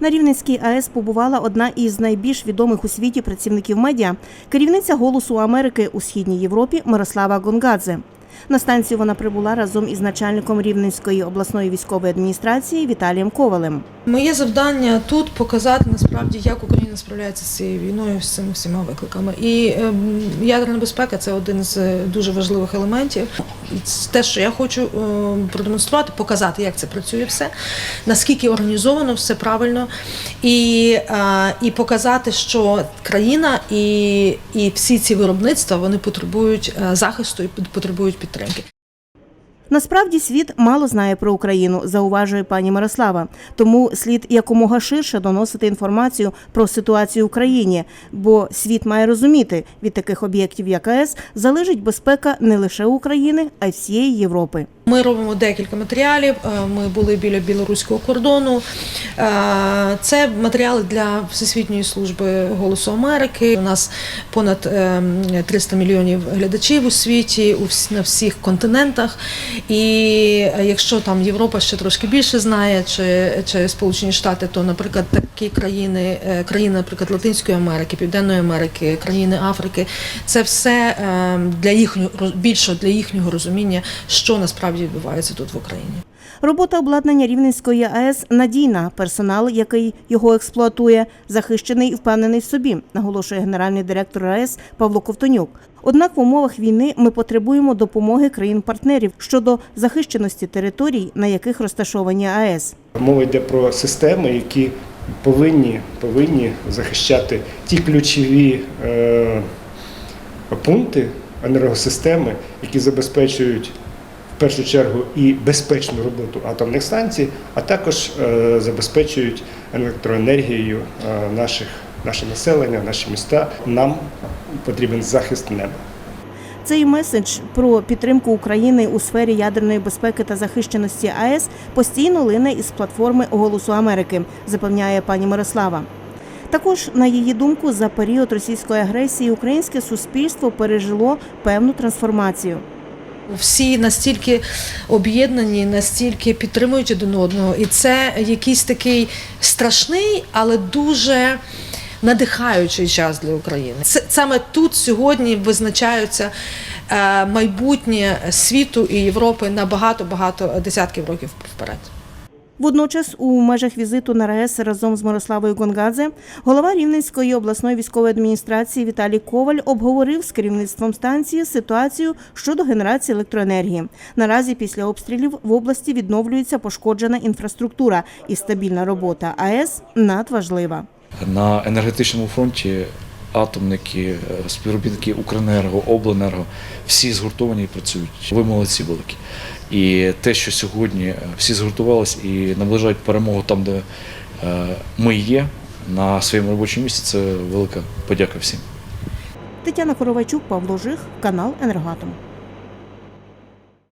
На Рівненській АЕС побувала одна із найбільш відомих у світі працівників медіа, керівниця Голосу Америки у східній Європі Мирослава Гонгадзе. На станцію вона прибула разом із начальником Рівненської обласної військової адміністрації Віталієм Ковалем. Моє завдання тут показати насправді, як Україна справляється з цією війною, з цими всіма викликами. І ем, ядерна безпека це один з е, дуже важливих елементів. Те, що я хочу ем, продемонструвати, показати, як це працює все, наскільки організовано, все правильно, і, е, і показати, що країна і, і всі ці виробництва вони потребують е, захисту і потребують підтримки. Насправді світ мало знає про Україну, зауважує пані Мирослава. Тому слід якомога ширше доносити інформацію про ситуацію в Україні, бо світ має розуміти, від таких об'єктів, як АЕС, залежить безпека не лише України, а й всієї Європи. Ми робимо декілька матеріалів. Е, Ми були біля білоруського кордону. Е, Це матеріали для Всесвітньої служби голосу Америки. У нас понад ем, 300 мільйонів глядачів у світі, на всіх континентах. І е, якщо там Європа ще трошки більше знає, чи, чи Сполучені Штати, то, наприклад, такі країни, е, країни, наприклад, Латинської Америки, Південної Америки, країни Африки, це все ем, для їхнього більше для їхнього розуміння, що насправді відбувається тут в Україні. Робота обладнання Рівненської АЕС надійна. Персонал, який його експлуатує, захищений і впевнений в собі, наголошує генеральний директор АЕС Павло Ковтонюк. Однак в умовах війни ми потребуємо допомоги країн-партнерів щодо захищеності територій, на яких розташовані АЕС. Мова йде про системи, які повинні, повинні захищати ті ключові е, пункти енергосистеми, які забезпечують першу чергу і безпечну роботу атомних станцій, а також е, забезпечують електроенергією е, наших, наше населення, наші міста. Нам потрібен захист неба. Цей меседж про підтримку України у сфері ядерної безпеки та захищеності АЕС постійно лине із платформи Голосу Америки, запевняє пані Мирослава. Також, на її думку, за період російської агресії українське суспільство пережило певну трансформацію. Всі настільки об'єднані, настільки підтримують один одного, і це якийсь такий страшний, але дуже надихаючий час для України. Це саме тут сьогодні визначаються е, майбутнє світу і Європи на багато багато десятків років вперед. Водночас, у межах візиту на РАЕС разом з Мирославою Гонгадзе голова Рівненської обласної військової адміністрації Віталій Коваль обговорив з керівництвом станції ситуацію щодо генерації електроенергії. Наразі після обстрілів в області відновлюється пошкоджена інфраструктура і стабільна робота АЕС надважлива. На енергетичному фронті атомники, е, співробітники Укренерго, Обленерго всі згуртовані і працюють. Ви молодці великі. І те, що сьогодні е, всі згуртувалися і наближають перемогу там, де е, ми є, на своєму робочому місці, це велика подяка всім. Тетяна Коровайчук, Павло Жих, канал Енергатом.